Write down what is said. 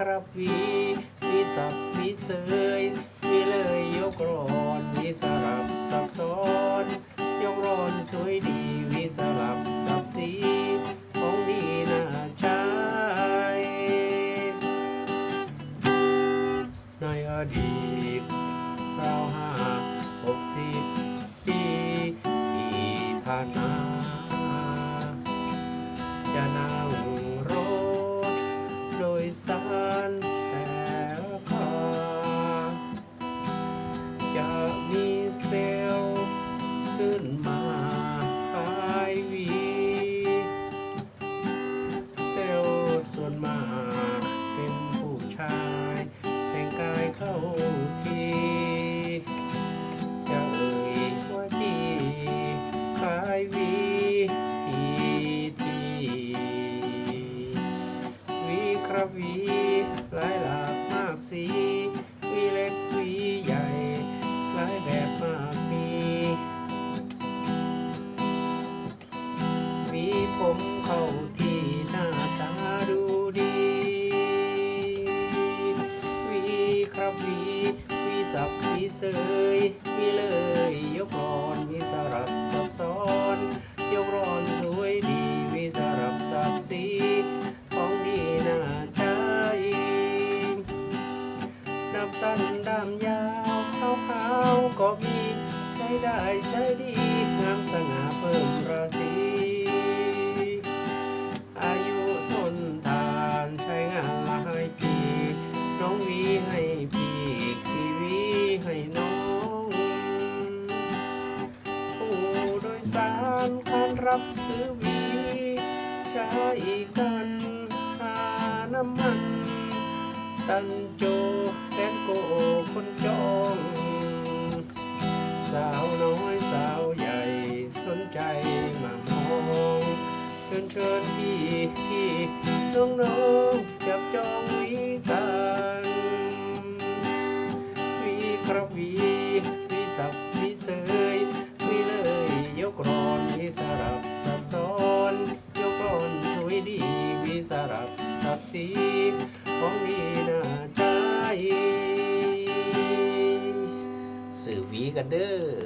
ครับวีวีสับวีเสยวีเลยยกรอนวีสลับซับซ้อน ยกรอนสวยดีวีสลับสับสีของดีน่าใช้ในอดีตราวห้าหกสิบปีที่ผ่าน ยสารแต่ละคาจะมีเซลล์ขึ้นมา วีสับวีเสยวีเลย ยกรอนวีสลับซับซ้อน ยกรอนสวยดีวีสลับสับสีของดีน่าใจดำสั้นดำยาวขาวขาวก็มี ใช้ได้ใช้ดีงามสง่าเพิ่มราศี สารการรับซื้อวีใช้กันค่าน้ำมัน ตันโจแสนโกคนจอง สาวน้อยสาวใหญ่สนใจมามองเชิญเชิญพี่พี่น้องน้องจับจองวีกันวีครับวีวีสับวีเสยวีเลย ยกรอนวีสรับซับซ้อนยกรอนสวยดีวีสรับสับสีของดีน่าใจสื่อวีกันเด้อ